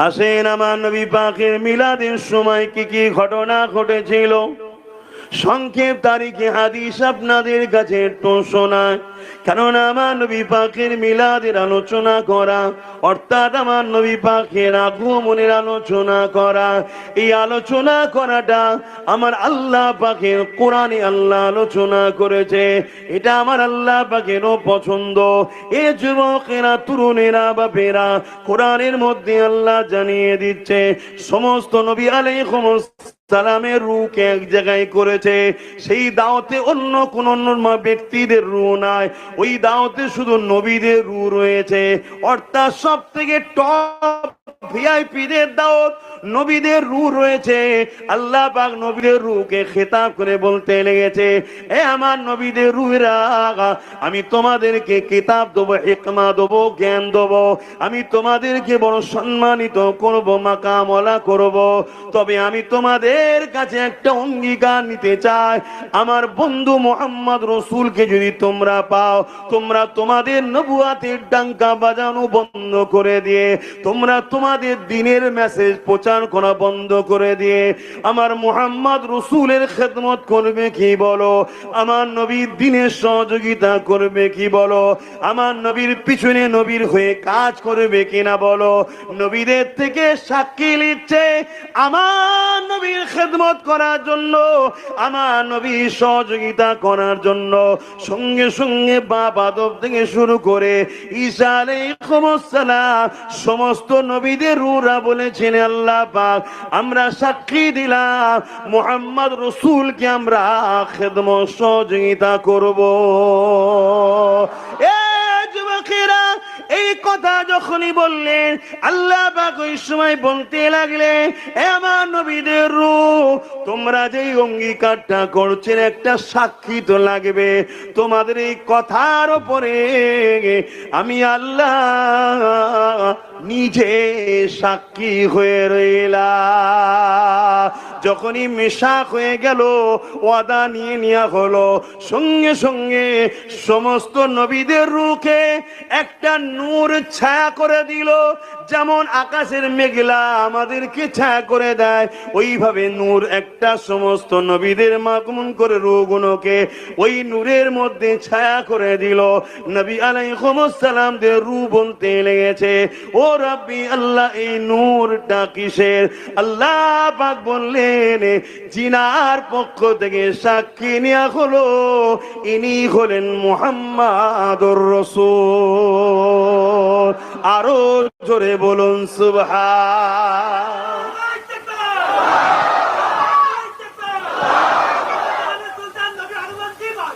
আসেন আমার নবী পাখির মিলাদের সময় কি কি ঘটনা ঘটেছিল? সংক্ষেপ তারিখে হাদিস আপনাদের কাছে একটু শোনায়। কারণ আমার নবী পাকের মিলাদের আলোচনা করা, অর্থাৎ আমার নবী পাকের আগমনের আলোচনা করা, এই আলোচনা করাটা আমার আল্লাহ পাকের কোরআনে আল্লাহ আলোচনা করেছে। এটা আমার আল্লাহ পাকেরও পছন্দ। এ যুবকেরা, তরুণেরা, বাপেরা কোরআনের মধ্যে আল্লাহ জানিয়ে দিচ্ছে, সমস্ত নবী আলাইহিম সালামের রুকে এক জায়গায় করেছে। সেই দাওতে অন্য কোন ব্যক্তিদের রু নাই। ওই দাওতে শুধু নবীদের রু রয়েছে। অর্থাৎ সব থেকে টপ ভিআইপিদের দাওত, নবীদের রু রয়েছে। আল্লাহ পাক নবীদের রুকে খেতাব করে বলতে লেগেছে, এ আমার নবীদের রুরা আমি তোমাদেরকে কিতাব দেবো, হেকমা দেবো, জ্ঞান দেবো। আমি তোমাদেরকে বড় সম্মানিত করব, মাকামলা করব। তবে আমি তোমাদের কাছে একটা অঙ্গীকার নিতে চাই। আমার বন্ধু মোহাম্মদ রসুলকে যদি তোমরা পাও, তোমরা তোমাদের নবুয়াতের ডাঙ্কা বাজানো বন্ধ করে দিয়ে, তোমরা তোমাদের দিনের মেসেজ প্রচার করা বন্ধ করে দিয়ে আমার মোহাম্মদ রসুলের খেদমত করবে কি বলো? আমার নবীর দিনের সহযোগিতা করবে কি বলো? আমার নবীর পিছনে নবীর হয়ে কাজ করবে কিনা বলো? নবীদের থেকে সাক্ষী নিচ্ছে আমার নবীর খেদমত করার জন্য, আমার নবীর সহযোগিতা করার জন্য, সঙ্গে সঙ্গে বাপ আদব থেকে শুরু করে আলাইহিস সমস্ত নবীদের রুরা বলেছেন, আল্লাহ পাক, আমরা সাক্ষী দিলাম, মোহাম্মদ রসুলকে আমরা খেদমত সহযোগিতা করব। এ এই কথা যখনই বললেন, আল্লাহ ওই সময় বলতে লাগলে আমার নবীদের রূপ, তোমরা যেই অঙ্গীকারটা করছেন একটা সাক্ষী তো লাগবে তোমাদের এই কথার উপরে। আমি আল্লাহ নিজে সাক্ষী হয়ে রইলা যখনই মেশাক হয়ে গেল, ওয়াদা নিয়ে নেওয়া হলো, সঙ্গে সঙ্গে সমস্ত নবীদের রুখে একটা নূর ছায়া করে দিল। যেমন আকাশের মেঘলা আমাদেরকে ছায়া করে দেয়, ওইভাবে নূর একটা সমস্ত নবীদের মাগমুন করে রুগুনোকে ওই নূরের মধ্যে ছায়া করে দিল। নবী আলাইহিমসালামদের রু বলতে লেগেছে, ও রব্বি, আল্লাহ এই নূরটা কিসের? আল্লাহ পাক বললেন, জিনার পক্ষ থেকে সাক্ষী নেওয়া হলো, ইনি হলেন মুহাম্মাদুর রসুল। আরও জোরে বলুন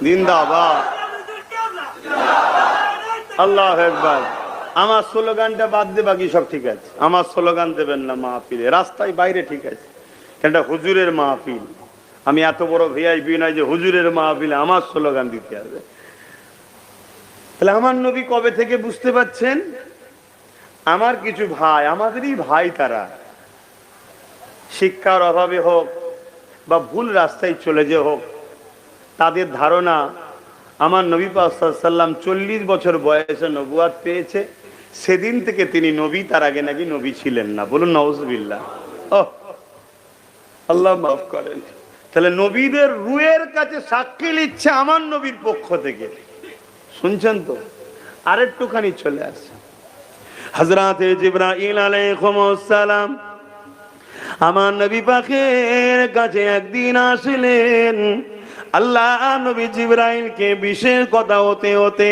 জিন্দাবাদ। আল্লাহ আমার স্লোগানটা বাদ দিয়ে বাকি সব ঠিক আছে। আমার স্লোগান দেবেন না মাহফিলে। রাস্তায় বাইরে ঠিক আছে। এটা হুজুরের মাহফিল। আমি এত বড় ভিআইপি নয় যে হুজুরের মাহফিলে আমার স্লোগান দিতে হবে। তাহলে আমার নবী কবে থেকে বুঝতে পাচ্ছেন আমার কিছু ভাই, আমাদেরই ভাই তারা। শিক্ষার অভাবে হোক বা ভুল রাস্তায় চলে যে হোক, তাদের ধারণা আমার নবী সাল্লাম চল্লিশ বছর বয়সে নবুয়াদ পেয়েছে। সেদিন থেকে তিনি নবী, তার আগে নাকি নবী ছিলেন না। বলুন নওয়াজবিল্লা আল্লাহ মাফ করেন। তাহলে নবীদের রুয়ের কাছে সাক্ষী নিচ্ছে আমার নবীর পক্ষ থেকে। শুনছেন তো? আরেকটুখানি চলে আসে হজরতে জিব্রাইল আলাইহিস সালাম আমার নবী পাখের কাছে একদিন আসলেন। আল্লাহ নবী জিব্রাইলকে বিশেষ কথা হতে হতে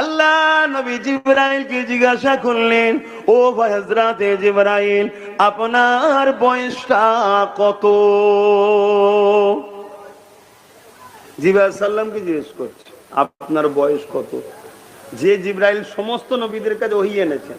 আল্লাহ নবী জিব্রাইলকে জিজ্ঞাসা করলেন, ও হজরতে জিব্রাইল, আপনার বয়সটা কত? জিব্রাইল সাল্লামকে জিজ্ঞেস করছে, আপনার বয়স কত? যে জিব্রাইল সমস্ত নবীদের কাছে ওহি এনেছেন।